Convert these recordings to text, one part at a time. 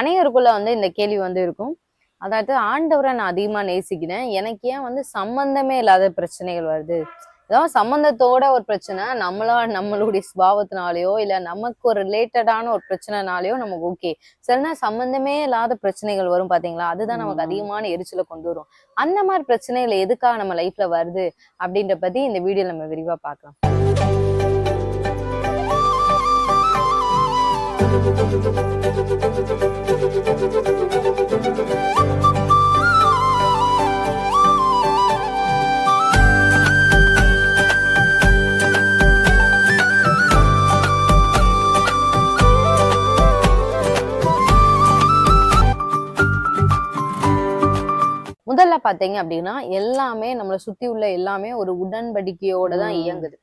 அனைவருக்குள்ள வந்து இந்த கேள்வி வந்து இருக்கும். அதாவது ஆண்டவரை நான் அதிகமா நேசிக்கிறேன். எனக்கு ஏன் வந்து சம்பந்தமே இல்லாத பிரச்சனைகள் வருது? ஏதாவது சம்பந்தத்தோட ஒரு பிரச்சனை நம்மளா நம்மளுடைய சுபாவத்தினாலயோ இல்ல நமக்கு ஒரு ரிலேட்டடான ஒரு பிரச்சனைனாலயோ நமக்கு ஓகே சிலனா சம்பந்தமே இல்லாத பிரச்சனைகள் வரும் பாத்தீங்களா? அதுதான் நமக்கு. அதிகமான எரிச்சலை கொண்டு வரும். அந்த மாதிரி பிரச்சனைகள் எதுக்காக நம்ம லைஃப்ல வருது? அப்படின்ற பத்தி இந்த வீடியோ நம்ம விரிவா பார்க்கலாம். பாத்தீங்க அப்படின்னா எல்லாமே நம்மளை சுத்தி உள்ள எல்லாமே ஒரு உடன்படிக்கையோட தான். இயங்குது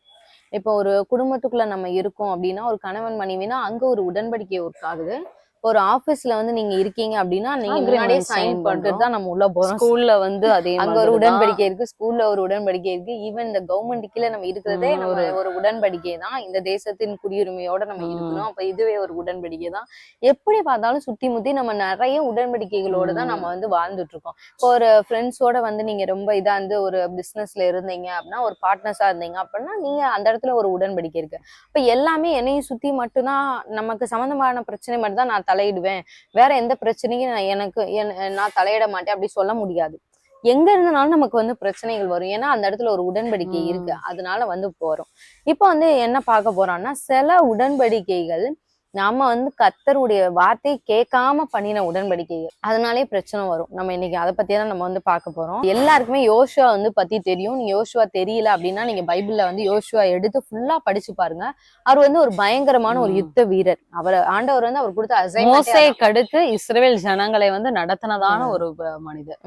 இப்போ ஒரு குடும்பத்துக்குள்ள நம்ம இருக்கோம் அப்படின்னா ஒரு கணவன் மனைவினா அங்க ஒரு உடன்படிக்கை ஒர்க் ஆகுது ஒரு ஆபீஸ்ல வந்து நீங்க இருக்கீங்க அப்படின்னா நீங்க முன்னாடியே சைன் பண்ணிட்டு. தான் நம்ம உள்ள போறோம். ஸ்கூல்ல வந்து அதே அங்க ஒரு உடன்படிக்கை இருக்கு ஸ்கூல்ல ஒரு உடன்படிக்கை இருக்கு. ஈவன் இந்த கவர்மெண்ட் கீழ நம்ம இருக்கிறதே நம்ம ஒரு- ஒரு உடன்படிக்கை தான். இந்த தேசத்தின் குடியுரிமையோட நம்ம. இருக்கணும். அப்ப இதுவே ஒரு உடன்படிக்கை தான். எப்படி பார்த்தாலும் சுத்தி முத்தி நம்ம நிறைய உடன்படிக்கைகளோட தான். நம்ம வந்து வாழ்ந்துட்டு இருக்கோம். இப்போ ஒரு ஃப்ரெண்ட்ஸோட வந்து நீங்க ரொம்ப இதா இருந்து ஒரு பிசினஸ்ல இருந்தீங்க அப்படின்னா ஒரு பார்ட்னர்ஸா இருந்தீங்க அப்படின்னா நீங்க அந்த இடத்துல ஒரு உடன்படிக்கை இருக்கு. இப்ப எல்லாமே என்னையும் சுத்தி மட்டும்தான் நமக்கு சம்பந்தமான பிரச்சனை மட்டும் தான் நான் தலையிடுவேன். வேற எந்த பிரச்சனையும் நான் எனக்கு என்- நான் தலையிட மாட்டேன். அப்படி சொல்ல முடியாது. எங்க இருந்தனாலும் நமக்கு வந்து பிரச்சனைகள் வரும். ஏன்னா அந்த இடத்துல ஒரு உடன்படிக்கை. இருக்கு. அதனால வந்து போறோம். இப்போ வந்து என்ன பார்க்க போறோம்னா சில உடன்படிக்கைகள் நாம வந்து கத்தருடைய வார்த்தை கேட்காம பண்ணின உடன்படிக்கைகள். அதனாலே பிரச்சனை வரும். நம்ம இன்னைக்கு அதை பத்தி தான் நம்ம வந்து பார்க்க போறோம். எல்லாருக்குமே யோசுவா வந்து பத்தி தெரியும். நீங்க யோசுவா தெரியல அப்படின்னா நீங்க பைபிள்ல வந்து யோசுவா எடுத்து ஃபுல்லா படிச்சு பாருங்க. அவர் வந்து ஒரு பயங்கரமான ஒரு. யுத்த வீரர். அவர் ஆண்டவர் வந்து அவர் கொடுத்த மோசை அசைன்மெண்ட் கடுத்து இஸ்ரவேல் ஜனங்களை வந்து நடத்தினதான. ஒரு மனிதர்.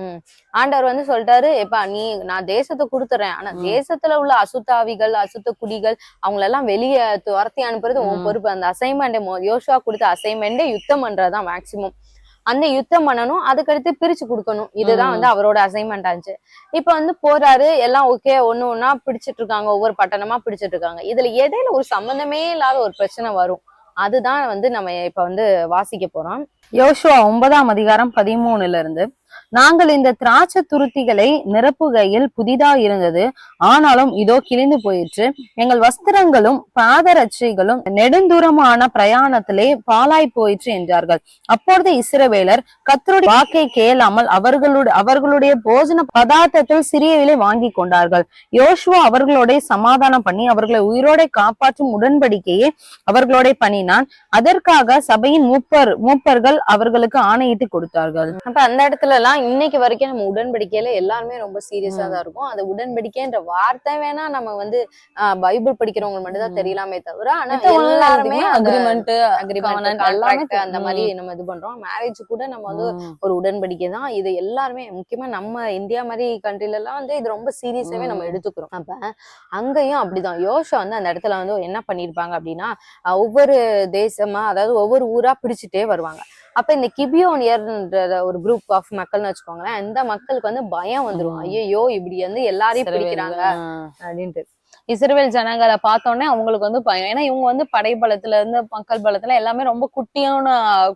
ஆண்டவர் வந்து சொல்லிட்டாரு எப்பா நீ நான் தேசத்தை கொடுத்துறேன். ஆனா. தேசத்துல உள்ள அசுத்தாவிகள் அசுத்த குடிகள் அவங்களெல்லாம் வெளியே துரத்தி அனுப்புறது உன். பொறுப்பு. அந்த அசைன்மெண்ட் யோசுவா கொடுத்த அசைன்மெண்டே யுத்தம் பண்றதுதான் மேக்சிமம் அந்த யுத்தம் பண்ணணும் அதுக்கடுத்து பிரிச்சு கொடுக்கணும். இதுதான். வந்து அவரோட அசைன்மெண்ட் ஆச்சு. இப்ப வந்து போறாரு எல்லாம் ஓகே ஒண்ணு ஒண்ணா பிடிச்சிட்டு இருக்காங்க. ஒவ்வொரு பட்டணமா பிடிச்சிட்டு இருக்காங்க. இதுல இடையில ஒரு சம்பந்தமே இல்லாத ஒரு பிரச்சனை வரும்? அதுதான் வந்து நம்ம இப்ப வந்து வாசிக்க போறோம். யோசுவா ஒன்பதாம் அதிகாரம் பதிமூணுல இருந்து நாங்கள் இந்த திராட்சை துருத்திகளை நிரப்புகையில் புதிதா இருந்தது. ஆனாலும் இதோ கிழிந்து போயிற்று. எங்கள் வஸ்திரங்களும் பாதரட்சைகளும் நெடுந்தூரமான பிரயாணத்திலே பாலாய் போயிற்று என்றார்கள். அப்பொழுது இஸ்ரவேலர் கத்தருடைய வாக்கை கேளாமல் அவர்களுடைய அவர்களுடைய போஜன பதார்த்தத்தில் சிறியவிலை வாங்கி கொண்டார்கள். யோசுவா அவர்களோட சமாதானம் பண்ணி அவர்களை உயிரோட காப்பாற்றும் உடன்படிக்கையை அவர்களோட பண்ணினான். அதற்காக சபையின் மூப்பர் மூப்பர்கள் அவர்களுக்கு ஆணையிட்டு கொடுத்தார்கள். அப்ப அந்த இடத்துல எல்லாம் இன்னைக்கு வரைக்கும் நம்ம உடன்படிக்கையில எல்லாருமே ரொம்ப சீரியஸா. தான் இருக்கும். அந்த உடன்படிக்கைன்ற வார்த்தை வேணா நம்ம வந்து பைபிள் படிக்கிறவங்க மட்டும் தான். தெரியலாமே தவிர ஆனா எல்லாருமே அக்ரிமெண்ட் அக்ரிமெண்ட் எல்லாமே அந்த மாதிரி நம்ம இது பண்றோம். மேரேஜ் கூட நம்ம வந்து ஒரு உடன்படிக்கை தான். இது எல்லாருமே முக்கியமா நம்ம இந்தியா மாதிரி கண்ட்ரில எல்லாம் வந்து இது ரொம்ப சீரியஸாவே நம்ம. எடுத்துக்கிறோம். அப்ப அங்கேயும் அப்படிதான். யோசா வந்து அந்த இடத்துல வந்து என்ன பண்ணிருப்பாங்க அப்படின்னா ஒவ்வொரு தேசமா அதாவது ஒவ்வொரு ஊரா பிடிச்சிட்டே வருவாங்க. அப்ப இந்த கிபியோனியர்ன்ற ஒரு குரூப் ஆஃப் மக்கள்னு வச்சுக்கோங்களேன் இந்த மக்களுக்கு வந்து பயம் வந்துரும். ம். ஐயோ இப்படி வந்து எல்லாரையும் பிடிக்கிறாங்க. அப்படின்ட்டு. இஸ்ரவேல் ஜனங்களை பார்த்தோன்னே அவங்களுக்கு வந்து பயம். ஏன்னா இவங்க வந்து படைபலத்துல இருந்து மக்கள் பலத்துல எல்லாமே ரொம்ப குட்டியான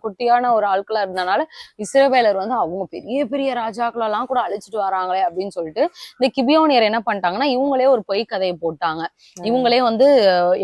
குட்டியான ஒரு ஆட்களா இருந்தனால இஸ்ரவேலர் வந்து அவங்க பெரிய பெரிய ராஜாக்கள் எல்லாம் கூட அழிச்சிட்டு வராங்களே அப்படின்னு சொல்லிட்டு இந்த கிபியோனியர் என்ன பண்ணிட்டாங்கன்னா இவங்களே ஒரு பொய் கதையை போட்டாங்க. இவங்களே வந்து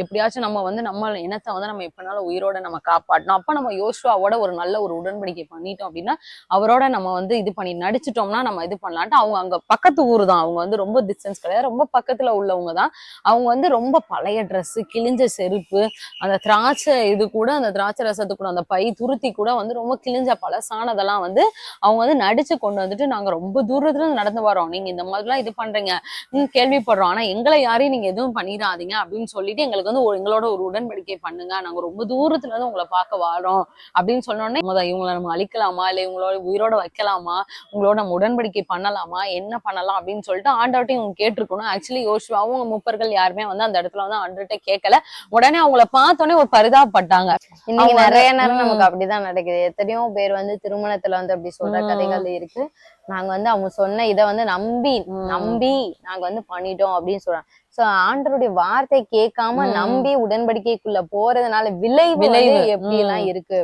எப்படியாச்சும் நம்ம வந்து நம்ம இனத்தை வந்து நம்ம எப்படினாலும் உயிரோட நம்ம காப்பாட்டணும் அப்ப நம்ம யோசுவாவோட ஒரு நல்ல ஒரு உடன்படிக்கை பண்ணிட்டோம் அப்படின்னா அவரோட நம்ம வந்து இது பண்ணி நடிச்சிட்டோம்னா நம்ம இது பண்ணலான்ட்டு அவங்க அங்க பக்கத்து ஊர் தான் அவங்க வந்து ரொம்ப டிஸ்டன்ஸ் கிடையாது. ரொம்ப பக்கத்துல உள்ளவங்க தான் அவங்க வந்து ரொம்ப பழைய Dress கிழிஞ்ச செருப்பு அந்த திராட்சை இது கூட அந்த திராட்சை ரசத்து கூட அந்த பை துருத்தி கூட வந்து ரொம்ப கிழிஞ்ச பழசானதெல்லாம் வந்து அவங்க வந்து நடிச்சு கொண்டு வந்துட்டு நாங்க ரொம்ப தூரத்துல இருந்து நடந்து வரோம் நீங்க இந்த மாதிரிலாம் இது பண்றீங்க. கேள்விப்படுறோம். ஆனா எங்களை யாரையும் நீங்க எதுவும் பண்ணிடாதீங்க அப்படின்னு சொல்லிட்டு எங்களுக்கு வந்து ஒரு- எங்களோட ஒரு உடன்படிக்கை பண்ணுங்க. நாங்க ரொம்ப தூரத்துல இருந்து உங்களை பார்க்க வரோம் அப்படின்னு சொன்னோடனே இவங்களை நம்ம அழிக்கலாமா? இல்ல இவங்களோட உயிரோட வைக்கலாமா? உங்களோட நம்ம உடன்படிக்கை பண்ணலாமா? என்ன பண்ணலாம்? அப்படின்னு சொல்லிட்டு ஆண்டாட்டையும் இவங்க கேட்டிருக்கணும். ஆக்சுவலி யோசிவாவும் முப்பது முப்பர்கள் யாருமே வந்து அந்த இடத்துல வந்து ஆண்டவர்கிட்ட கேட்கல உடனே அவங்கள பார்த்தோன்னே ஒரு பரிதாபப்பட்டாங்க இன்னைக்கு நிறைய நேரம். நமக்கு அப்படிதான் நடக்குது எத்தனையோ பேர் வந்து திருமணத்துல வந்து அப்படி சொல்ற. கதைகள் இருக்கு நாங்க வந்து அவங்க சொன்ன இதை வந்து நம்பி. நம்பி நாங்க வந்து பண்ணிட்டோம் அப்படின்னு சொல்றாங்க சோ ஆண்டருடைய வார்த்தை கேட்காம. நம்பி உடன்படிக்கைக்குள்ள போறதுனால விளைவு எப்படி எல்லாம். இருக்கு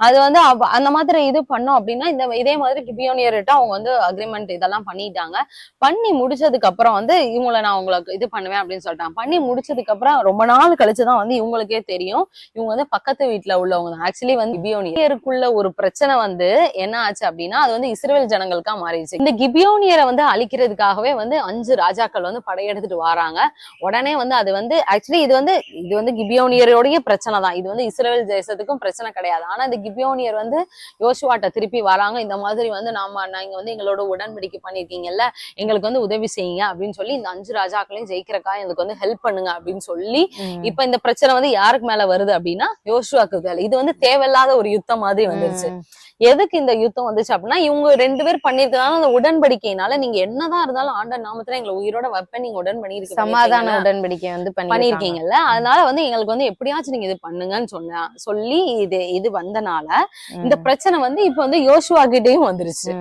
அது வந்து அந்த மாதிரி இது பண்ணோம் அப்படின்னா இந்த இதே மாதிரி கிபியோனியர்கிட்ட அவங்க வந்து அக்ரிமெண்ட் இதெல்லாம் பண்ணிட்டாங்க. பண்ணி முடிச்சதுக்கு அப்புறம் வந்து இவங்களை நான் உங்களுக்கு இது பண்ணுவேன் அப்படின்னு சொல்லிட்டாங்க. பண்ணி முடிச்சதுக்கு அப்புறம் ரொம்ப நாள் கழிச்சுதான் வந்து இவங்களுக்கே தெரியும். இவங்க வந்து பக்கத்து வீட்டுல உள்ளவங்க தான். ஆக்சுவலி வந்து கிபியோனியருக்குள்ள ஒரு பிரச்சனை வந்து என்ன ஆச்சு அப்படின்னா அது வந்து இஸ்ரேல் ஜனங்களுக்கா மாறிடுச்சு. இந்த கிபியோனியரை வந்து அழிக்கிறதுக்காகவே வந்து அஞ்சு ராஜாக்கள் வந்து படையெடுத்துட்டு வராங்க. உடனே வந்து அது வந்து ஆக்சுவலி இது வந்து இது வந்து கிபியோனியரோடைய பிரச்சனை தான். இது வந்து இஸ்ரேல் தேசத்துக்கும் பிரச்சனை கிடையாது. ஆனா இந்த கிபியோனியர் வந்து யோசுவாட்ட திருப்பி வராங்க. இந்த மாதிரி வந்து நாம நீங்க வந்து எங்களோட உடன்படிக்கை பண்ணிருக்கீங்கல்ல எங்களுக்கு வந்து உதவி செய்யுங்க அப்படின்னு சொல்லி இந்த அஞ்சு ராஜாக்களையும் ஜெயிக்கிறக்கா எங்களுக்கு வந்து ஹெல்ப் பண்ணுங்க அப்படின்னு சொல்லி இப்ப இந்த பிரச்சனை வந்து யாருக்கு மேல வருது அப்படின்னா யோசுவாக்கு மேல. இது வந்து தேவையில்லாத ஒரு யுத்தம் மாதிரி வந்துருச்சு. எதுக்கு இந்த யுத்தம் வந்துச்சு அப்படின்னா இவங்க ரெண்டு பேர் பண்ணிருக்கனால அந்த உடன்படிக்கையினால நீங்க என்னதான் இருந்தாலும் ஆண்டர் நாமத்துல எங்களை உயிரோட வைப்பேன் நீங்க உடன் பண்ணிருக்க சமாதான உடன்படிக்கை வந்து பண்ணிருக்காங்க பண்ணிருக்கீங்கல்ல அதனால வந்து எங்களுக்கு வந்து எப்படியாச்சும் நீங்க இது பண்ணுங்கன்னு சொன்ன சொல்லி இது இது வந்தனால இந்த பிரச்சனை வந்து இப்ப வந்து யோசுவா கிட்டயும் வந்துருச்சு.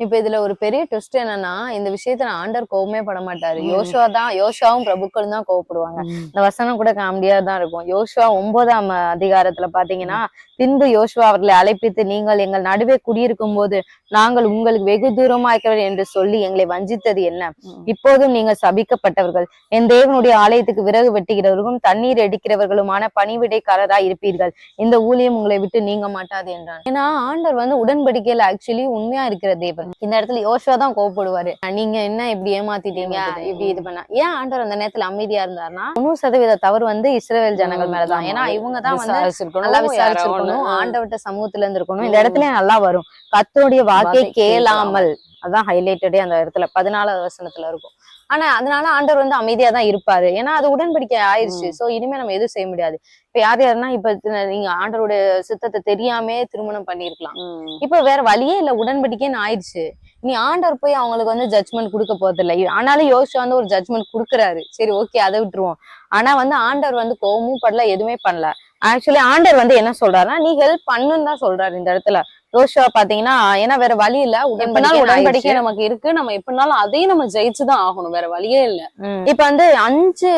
இப்ப இதுல ஒரு பெரிய ட்விஸ்ட் என்னன்னா இந்த விஷயத்துல ஆண்டர் கோவமே பட மாட்டாரு. யோசுவா தான் யோசுவாவும் பிரபுக்களும் தான் கோவப்படுவாங்க. இந்த வசனம் கூட காமெடியா தான் இருக்கும். யோசுவா ஒன்பதாம் அதிகாரத்துல பாத்தீங்கன்னா பின்பு யோசுவா அவர்களை அழைப்பித்து நீங்கள் எங்கள் நடுவே குடியிருக்கும் போது நாங்கள் உங்களுக்கு வெகு தூரமா இருக்கிறவர் என்று சொல்லி எங்களை வஞ்சித்தது என்ன. இப்போதும் நீங்கள் சபிக்கப்பட்டவர்கள். என் தேவனுடைய ஆலயத்துக்கு விறகு வெட்டுகிறவர்களும் தண்ணீர் எடுக்கிறவர்களுமான பணிவிடைக்காரராய் இருப்பீர்கள். இந்த ஊழியம் உங்களை விட்டு நீங்க மாட்டாது என்றான். ஏன்னா ஆண்டவர் வந்து உடன்படிக்கையில ஆக்சுவலி உண்மையா இருக்கிற தேவன். இந்த இடத்துல யோசுவா தான் கோவப்படுவாரு. நீங்க என்ன இப்படி ஏமாத்திட்டீங்க. இப்படி இது பண்ண. ஏன் ஆண்டவர் அந்த நேரத்துல அமைதியா இருந்தாருன்னா தொண்ணூறு சதவீத தவறு வந்து இஸ்ரேல் ஜனங்கள் மேலதான். ஏன்னா இவங்க தான் வந்து நல்லா விசாரிச்சிருக்கணும். ஒண்ணு. ஆண்டவர்ட்ட சமூகத்துல இருந்திருக்கணும். இந்த. இடத்துல நல்லா வரும். கத்தருடைய வாக்கை வாக்கை கேளாமல். அதான் ஹைலைட்டடே அந்த இடத்துல பதினாலாவது வசனத்துல இருக்கும். ஆனா அதனால ஆண்டவர் வந்து அமைதியா தான் இருப்பாரு. ஏன்னா அது உடன்படிக்கை ஆயிருச்சு. ம். சோ இனிமே நம்ம எதுவும் செய்ய முடியாது. இப்ப யார் யாருன்னா இப்ப நீங்க ஆண்டவருடைய சித்தத்தை தெரியாமே திருமணம் பண்ணிருக்கலாம். இப்ப வேற வழியே இல்ல. உடன்படிக்கைன்னு ஆயிடுச்சு நீ ஆண்டவர் போய் அவங்களுக்கு வந்து ஜட்மெண்ட் கொடுக்க போறதில்ல. ஆனாலும் யோசிச்சு வந்து ஒரு ஜட்மெண்ட் கொடுக்குறாரு. சரி ஓகே அதை விட்டுருவோம். ஆனா வந்து ஆண்டவர் வந்து கோவமும் படல எதுவுமே பண்ணல. ஆக்சுவலி ஆண்டவர் வந்து என்ன சொல்றாருன்னா நீ ஹெல்ப் பண்ணுன்னு தான் சொல்றாரு இந்த இடத்துல. யோசுவா பாத்தீங்கன்னா ஏன்னா வேற வழி இல்ல. உடன்படிக்கை உடன்படிக்கை நமக்கு இருக்கு. நம்ம எப்படினாலும் அதையும் நம்ம ஜெயிச்சுதான் ஆகணும். வேற வழியே இல்ல. இப்ப வந்து அஞ்சு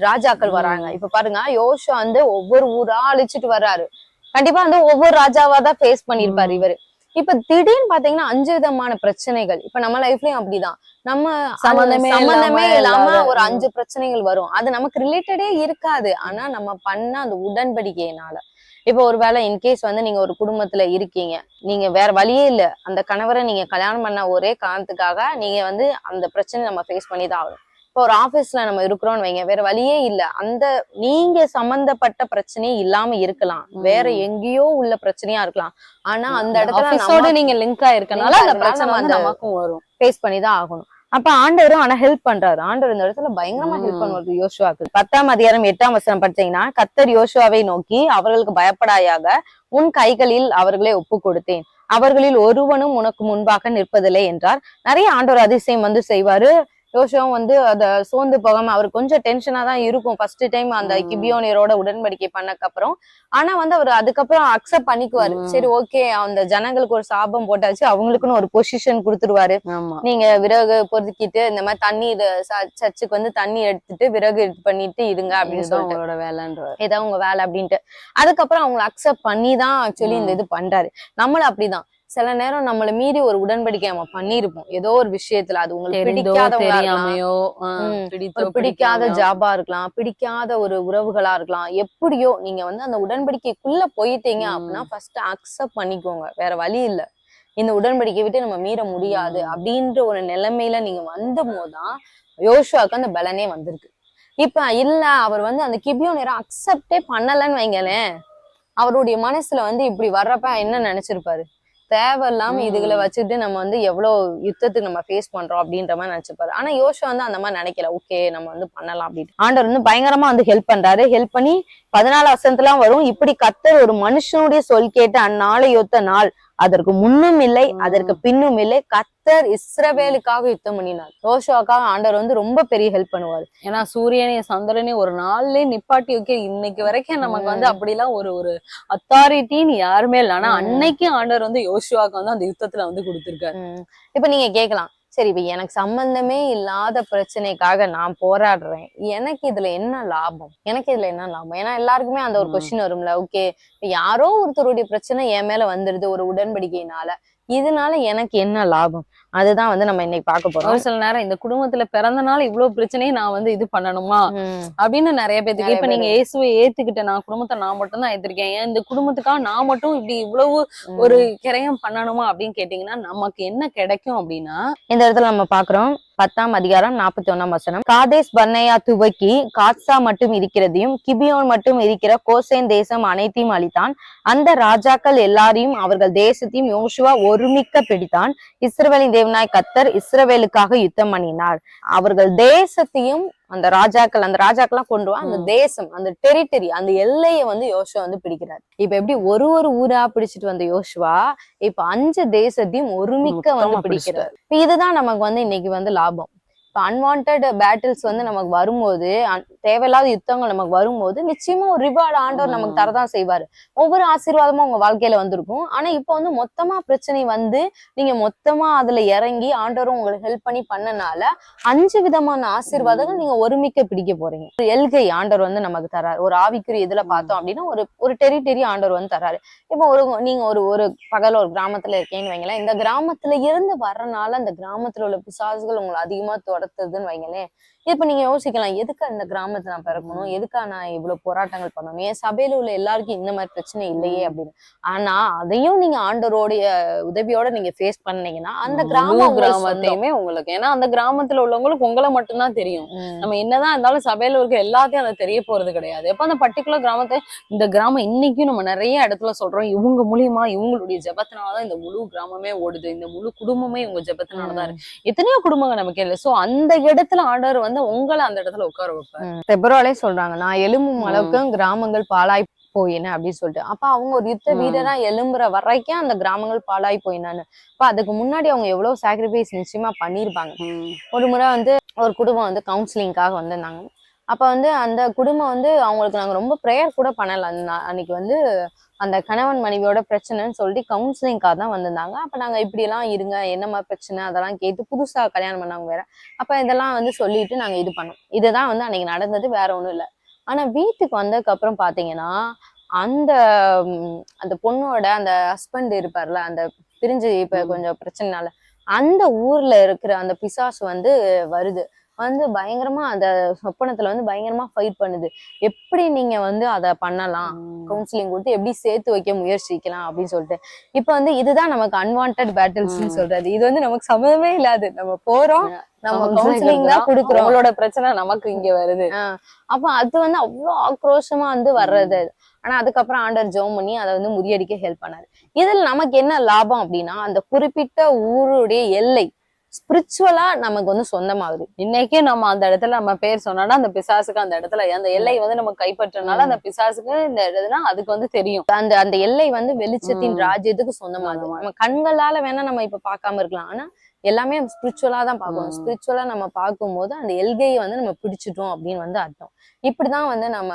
ராஜாக்கள் வராங்க. இப்ப பாருங்க யோசுவா வந்து ஒவ்வொரு ஊரா அழிச்சிட்டு வர்றாரு. கண்டிப்பா வந்து ஒவ்வொரு ராஜாவா தான் ஃபேஸ் பண்ணிருப்பாரு இவரு. இப்ப திடீர்னு பாத்தீங்கன்னா அஞ்சு விதமான பிரச்சனைகள். இப்ப நம்ம லைஃப்லயும் அப்படிதான். நம்ம சம்மந்தமே இல்லாம ஒரு. அஞ்சு பிரச்சனைகள் வரும். அது நமக்கு ரிலேட்டடே இருக்காது. ஆனா நம்ம பண்ண அந்த உடன்படிக்கையினால. இப்ப ஒருவேளை இன்கேஸ் வந்து நீங்க ஒரு குடும்பத்துல இருக்கீங்க. நீங்க வேற வழியே இல்ல. அந்த கணவரை நீங்க கல்யாணம் பண்ண ஒரே காரணத்துக்காக நீங்க வந்து அந்த பிரச்சனை நம்ம ஃபேஸ் பண்ணி தான் ஆகணும். இப்போ ஒரு ஆபீஸ்ல நம்ம இருக்கிறோம்னு வைங்க வேற வழியே இல்ல. அந்த நீங்க சம்பந்தப்பட்ட பிரச்சனையே இல்லாம இருக்கலாம். வேற எங்கேயோ உள்ள பிரச்சனையா இருக்கலாம். ஆனா அந்த இடத்துல நீங்க லிங்க் ஆயிருக்கனால அந்த பிரச்சனை நமக்கும் வரும். ஃபேஸ் பண்ணி தான் ஆகணும். அப்ப ஆண்டவரும் ஆனா ஹெல்ப் பண்றாரு. ஆண்டவர் இந்த இடத்துல பயங்கரமா ஹெல்ப். பண்ணுவாரு யோசுவாக்கு. பத்தாம் அதிகாரம் எட்டாம் வசனம் படிச்சீங்கன்னா கத்தர் யோசுவாவை நோக்கி அவர்களுக்கு பயப்படாயாக உன் கைகளில் அவர்களை ஒப்பு கொடுத்தேன் அவர்களில் ஒருவனும் உனக்கு முன்பாக நிற்பதில்லை என்றார். நிறைய ஆண்டவர் அதிசயம் வந்து செய்வாரு. யோசுவாவும் வந்து அத சோர்ந்து போகாம அவர் கொஞ்சம் டென்ஷனா தான் இருக்கும். ஃபர்ஸ்ட் டைம் அந்த. கிபியோனியரோட உடன்படிக்கை பண்ணக்கு அப்புறம் ஆனா வந்து அவர் அதுக்கப்புறம் அக்செப்ட் பண்ணிக்குவாரு. சரி ஓகே அந்த ஜனங்களுக்கு ஒரு சாபம் போட்டாச்சு. அவங்களுக்குன்னு ஒரு பொசிஷன் கொடுத்துருவாரு. நீங்க விறகு பொறுக்கிட்டு இந்த மாதிரி தண்ணி சர்ச்சுக்கு வந்து தண்ணி எடுத்துட்டு விறகு இது பண்ணிட்டு இருங்க அப்படின்னு சொல்லிட்டு. உங்களோட வேலைன்ற இதான் உங்க வேலை அப்படின்ட்டு. அதுக்கப்புறம் அவங்களை அக்செப்ட் பண்ணி தான் ஆக்சுவலி இந்த. இது பண்றாரு. நம்மளும் அப்படிதான். சில நேரம் நம்மள மீறி ஒரு உடன்படிக்கை நம்ம பண்ணிருப்போம் ஏதோ ஒரு விஷயத்துல அது உங்களுக்கு தெரிந்தோ பிடிக்காதவங்களா இருக்கலாம். தெரியாமையோ ஆ, ம். பிடித்தோ ஒரு பிடிக்காத. ஜாபா இருக்கலாம் பிடிக்காத ஒரு உறவுகளா இருக்கலாம் எப்படியோ நீங்க வந்து அந்த உடன்படிக்கைக்குள்ள போயிட்டீங்க. அப்படின்னா ஃபர்ஸ்ட் அக்செப்ட் பண்ணிக்கோங்க வேற வழி இல்ல இந்த உடன்படிக்கை விட்டு நம்ம மீற முடியாது. அப்படின்ற ஒரு நிலைமையில நீங்க வந்த போதுதான் யோசுவாக்கு அந்த பலனே வந்திருக்கு இப்ப இல்ல அவர் வந்து அந்த கிபியோ நேரம் அக்செப்டே பண்ணலன்னு வைங்களேன் அவருடைய மனசுல வந்து இப்படி வர்றப்ப என்ன நினைச்சிருப்பாரு தேவையில்லாம. இதுகளை வச்சுட்டு நம்ம வந்து எவ்வளவு யுத்தத்துக்கு நம்ம ஃபேஸ் பண்றோம் அப்படின்ற மாதிரி நினைச்சிருப்பாரு ஆனா யோசுவா வந்து அந்த மாதிரி நினைக்கல. ஓகே நம்ம வந்து பண்ணலாம் அப்படின்னு. ஆண்டவர் வந்து பயங்கரமா வந்து ஹெல்ப் பண்றாரு. ஹெல்ப் பண்ணி பதினாலு வருஷத்துலாம் வரும். இப்படி கத்தர் ஒரு மனுஷனுடைய சொல் கேட்டு அந்நாளை யொத்த நாள் அதற்கு முன்னும் இல்லை. அதற்கு பின்னும் இல்லை கத்தர் இஸ்ரவேலுக்காக யுத்தம் பண்ணினார் யோசுவாக்காக ஆண்டவர் வந்து ரொம்ப பெரிய ஹெல்ப் பண்ணுவார் ஏன்னா சூரியனையும் சந்திரனையும் ஒரு நாள்லயே நிப்பாட்டி வைக்க இன்னைக்கு வரைக்கும் நமக்கு வந்து. அப்படிலாம் ஒரு ஒரு அத்தாரிட்டின்னு யாருமே இல்லை ஆனா ம். அன்னைக்கு ஆண்டவர் வந்து யோசுவாக்கு வந்து அந்த யுத்தத்துல வந்து கொடுத்திருக்காரு. இப்ப நீங்க கேட்கலாம் சரி இப்ப எனக்கு சம்பந்தமே இல்லாத பிரச்சனைக்காக நான் போராடுறேன். எனக்கு இதுல என்ன லாபம்? எனக்கு இதுல என்ன லாபம்? ஏன்னா எல்லாருக்குமே அந்த ஒரு. கொஸ்டின் வரும்ல. ஓகே யாரோ ஒருத்தருடைய பிரச்சனை என் மேல வந்துருது ஒரு உடன்படிக்கையினால. இதனால எனக்கு என்ன லாபம்? அதுதான் வந்து நம்ம இன்னைக்கு பார்க்க ஒரு போறோம் சில நேரம் இந்த குடும்பத்துல பிறந்தனால இவ்வளவு பிரச்சனையை நான் வந்து இது பண்ணணுமா. அப்படின்னு நிறைய பேத்துக்கு. இப்ப நீங்க இயேசுவை ஏத்துக்கிட்ட நான் குடும்பத்தை நான் மட்டும் தான் ஏத்திருக்கேன். ஏன் இந்த குடும்பத்துக்காக நான் மட்டும் இப்படி இவ்வளவு ஒரு கிரயம் பண்ணணுமா அப்படின்னு கேட்டீங்கன்னா நமக்கு என்ன கிடைக்கும் அப்படின்னா இந்த இடத்துல நம்ம பாக்குறோம் பத்தாம் அதிகாரம் நாற்பத்தி ஒண்ணாம் வசனம். காதேஸ் பர்னேயா துவக்கி காட்சா மட்டும் இருக்கிறதையும் கிபியோன் மட்டும் இருக்கிற கோசேன் தேசம் அனைத்தையும் அளித்தான் அந்த ராஜாக்கள் எல்லாரையும் அவர்கள் தேசத்தையும் யோசுவா ஒருமிக்க பிடித்தான். இஸ்ரவேலின் தேவனாய் கத்தர் இஸ்ரவேலுக்காக யுத்தம் பண்ணினார். அவர்கள் தேசத்தையும் அந்த ராஜாக்கள் அந்த ராஜாக்கள்லாம் கொண்டு வா அந்த. தேசம் அந்த டெரிட்டரி அந்த எல்லையை வந்து யோசுவா வந்து பிடிக்கிறார். இப்ப எப்படி ஒரு ஒரு ஊரா பிடிச்சிட்டு வந்த யோசுவா இப்ப அஞ்சு தேசத்தையும் ஒருமிக்க வந்து பிடிக்கிறார். இப்ப இதுதான் நமக்கு வந்து இன்னைக்கு வந்து லாபம். இப்ப அன்வான்ட் பேட்டில்ஸ் வந்து நமக்கு வரும்போது தேவையில்லாத யுத்தங்கள் நமக்கு வரும்போது நிச்சயமா ஒரு ரிவார்டு ஆண்டவர் நமக்கு. தரதான் செய்வாரு. ஒவ்வொரு ஆசீர்வாதமும் உங்க வாழ்க்கையில வந்திருக்கும். ஆனா இப்ப வந்து மொத்தமா பிரச்சனை வந்து நீங்க மொத்தமா அதுல இறங்கி ஆண்டவரும் உங்களுக்கு ஹெல்ப் பண்ணி பண்ணனால அஞ்சு விதமான ஆசீர்வாதங்கள் நீங்க ஒருமிக்க பிடிக்க போறீங்க. ஒரு எல்கை ஆண்டவர் வந்து நமக்கு தராரு. ஒரு ஆவிக்குரிய இதுல பார்த்தோம் அப்படின்னா ஒரு ஒரு டெரிட்டரி ஆண்டவர் வந்து தராரு. இப்போ ஒரு நீங்க ஒரு ஒரு பகல ஒரு கிராமத்துல இருக்கீங்கன்னு வைங்களேன். இந்த கிராமத்துல இருந்து வர்றனால அந்த கிராமத்துல உள்ள பிசாசுகள் உங்களை அதிகமா துரத்துதுன்னு வைங்களேன். இப்ப நீங்க யோசிக்கலாம் எதுக்கு அந்த கிராமத்துல நான் பிறக்கணும்? எதுக்கா நான் இவ்வளவு போராட்டங்கள் பண்ணணும்? என் சபையில உள்ள எல்லாருக்கும் இந்த மாதிரி பிரச்சனை இல்லையே அப்படின்னு. ஆனா அதையும் நீங்க ஆண்டவருடைய உதவியோட நீங்க ஃபேஸ் பண்ணீங்கன்னா அந்த சொந்தம். கிராமத்தையுமே உங்களுக்கு. ஏன்னா அந்த கிராமத்துல உள்ளவங்களுக்கு உங்களை மட்டும்தான் தெரியும். நம்ம என்னதான் இருந்தாலும் சபையில இருக்க எல்லாத்தையும் அதை தெரிய போறது கிடையாது. எப்ப அந்த பர்டிகுலர் கிராமத்தை இந்த கிராமம் இன்னைக்கும் நம்ம நிறைய இடத்துல சொல்றோம். இவங்க மூலியமா இவங்களுடைய ஜெபத்தினாலதான் இந்த முழு கிராமமே ஓடுது. இந்த முழு குடும்பமே இவங்க ஜெபத்தினாலதான் இருக்கு. எத்தனையோ குடும்பங்கள் நமக்கு இல்லை சோ அந்த இடத்துல ஆண்டவர் வந்து உங்களை அந்த இடத்துல உட்கார வைப்பார். ம். பெப்ரவாலே சொல்றாங்க நான் எலும்பும் அளவுக்கு கிராமங்கள் பாழாய் போயின அப்படின்னு சொல்லிட்டு. அப்ப அவங்க ஒரு யுத்த. வீரரா எலும்புற வரைக்கும் அந்த கிராமங்கள் பாழாய் போயினான்னு. அப்ப அதுக்கு முன்னாடி அவங்க எவ்வளவு சாக்ரிஃபைஸ் நிச்சயமா பண்ணிருப்பாங்க. ஒரு முறை வந்து ஒரு குடும்பம் வந்து கவுன்சிலிங்காக வந்திருந்தாங்க. அப்ப வந்து அந்த குடும்பம் வந்து அவங்களுக்கு நாங்க ரொம்ப ப்ரேயர் கூட பண்ணல. அந்த அன்னைக்கு வந்து அந்த கணவன் மனைவியோட பிரச்சனைன்னு சொல்லிட்டு கவுன்சிலிங்காக தான் வந்திருந்தாங்க. அப்ப நாங்க இப்படி எல்லாம் இருங்க என்ன மாதிரி பிரச்சனை அதெல்லாம் கேட்டு புதுசா கல்யாணம் பண்ணவங்க வேற. அப்ப இதெல்லாம் வந்து சொல்லிட்டு நாங்க இது பண்ணோம். இதுதான் வந்து அன்னைக்கு நடந்தது வேற ஒண்ணும் இல்ல. ஆனா வீட்டுக்கு வந்ததுக்கு அப்புறம் பாத்தீங்கன்னா அந்த அந்த பொண்ணோட அந்த ஹஸ்பண்ட் இருப்பார்ல அந்த பிரிஞ்சு இப்ப. கொஞ்சம் பிரச்சனைனால அந்த ஊர்ல இருக்கிற அந்த பிசாசு வந்து வருது. வந்து பயங்கரமா அந்த சொப்பனத்துல வந்து பயங்கரமா ஃபைட் பண்ணுது. எப்படி நீங்க வந்து அத பண்ணலாம்? கவுன்சிலிங் கொடுத்து எப்படி சேர்த்து வைக்க முயற்சிக்கலாம் அப்படின்னு சொல்லிட்டு. இப்ப வந்து இதுதான் நமக்கு அன்வான்ட் பேட்டில்ஸ் ம். சொல்றது. இது வந்து நமக்கு சம்மதமே இல்லாது. நம்ம போறோம் நம்ம கவுன்சிலிங் தான் கொடுக்குறோம். அவங்களோட பிரச்சனை நமக்கு இங்க வருது. அப்ப அது வந்து அவ்வளவு ஆக்ரோஷமா வந்து வர்றது. ஆனா அதுக்கப்புறம் ஆண்டர் ஜெபம் பண்ணி அதை வந்து முறியடிக்க ஹெல்ப் பண்ணாரு. இதுல நமக்கு என்ன லாபம் அப்படின்னா அந்த குறிப்பிட்ட ஊருடைய எல்லை ஸ்பிரிச்சுவலா நமக்கு வந்து சொந்தமாகுது இன்னைக்கே நம்ம அந்த இடத்துல நம்ம பேர் சொன்னோம்னா அந்த பிசாசுக்கு அந்த இடத்துல அந்த எல்லை வந்து நம்ம கைப்பற்றனால அந்த பிசாசுக்கு இந்த இதுனா அதுக்கு வந்து தெரியும் அந்த அந்த எல்லை வந்து வெளிச்சத்தின். ராஜ்யத்துக்கு சொந்தமாகுது. நம்ம கண்களால வேணா நம்ம இப்ப பார்க்காம இருக்கலாம் ஆனா எல்லாமே ஸ்பிரிச்சுவலா தான் பார்க்கணும். ஸ்பிரிச்சுவலா நம்ம பார்க்கும்போது அந்த எல்கையை வந்து நம்ம பிடிச்சிட்டோம் அப்படின்னு வந்து அர்த்தம். இப்படிதான் வந்து நம்ம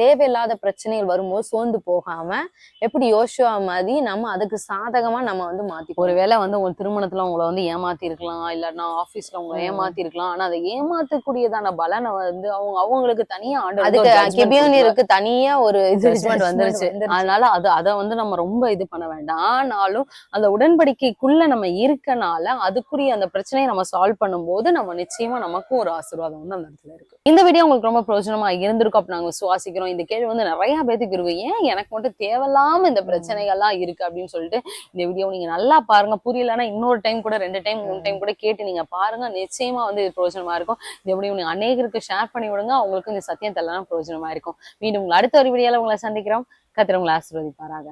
தேவையில்லாத பிரச்சனைகள் வரும்போது சோர்ந்து போகாம எப்படி யோசுவா மாதிரி நம்ம அதுக்கு சாதகமா நம்ம வந்து மாத்தி ஒருவேளை வந்து உங்க திருமணத்துல உங்களை வந்து ஏமாத்தி இருக்கலாம் இல்லன்னா ஆபீஸ்ல உங்களை. ஏமாத்தி இருக்கலாம் ஆனா அதை ஏமாத்தக்கூடியதான பலனை வந்து அவங்க அவங்களுக்கு தனியா ஆண்டு அதுக்கு கெபியோனியருக்கு தனியா ஒரு ஜட்மெண்ட் வந்துருச்சு. அதனால அது அதை வந்து நம்ம ரொம்ப இது பண்ண வேண்டாம். ஆனாலும் அந்த உடன்படிக்கைக்குள்ள நம்ம இருக்கனால அதுக்குரிய அந்த பிரச்சனையை நம்ம சால்வ் பண்ணும்போது நம்ம நிச்சயமா நமக்கும் ஒரு ஆசீர்வாதம் வந்து அந்த இடத்துல இருக்கு. இந்த வீடியோ உங்களுக்கு ரொம்ப பிரயோஜனமா இருந்திருக்கும் அப்ப நாங்க சுவாசிக்கிறோம் இந்த கேள்வி வந்து நிறைய பேத்துக்கு இருக்கு. ஏன் எனக்கு மட்டும் தேவையில்லாம இந்த பிரச்சனைகள்லாம் இருக்கு அப்படின்னு சொல்லிட்டு இந்த வீடியோ நீங்க நல்லா பாருங்க. புரியலன்னா இன்னொரு டைம் கூட ரெண்டு டைம் மூணு டைம் கூட கேட்டு நீங்க பாருங்க. நிச்சயமா வந்து இது பிரயோஜனமா இருக்கும். இந்த வீடியோ நீங்க அநேகருக்கு ஷேர் பண்ணி விடுங்க. அவங்களுக்கு இந்த சத்தியம் தெரியலாம் பிரயோஜனமா இருக்கும். மீண்டும் உங்களை அடுத்த ஒரு வீடியோல உங்களை சந்திக்கிறோம். கத்திர உங்களை ஆசீர்வதிப்பாராக.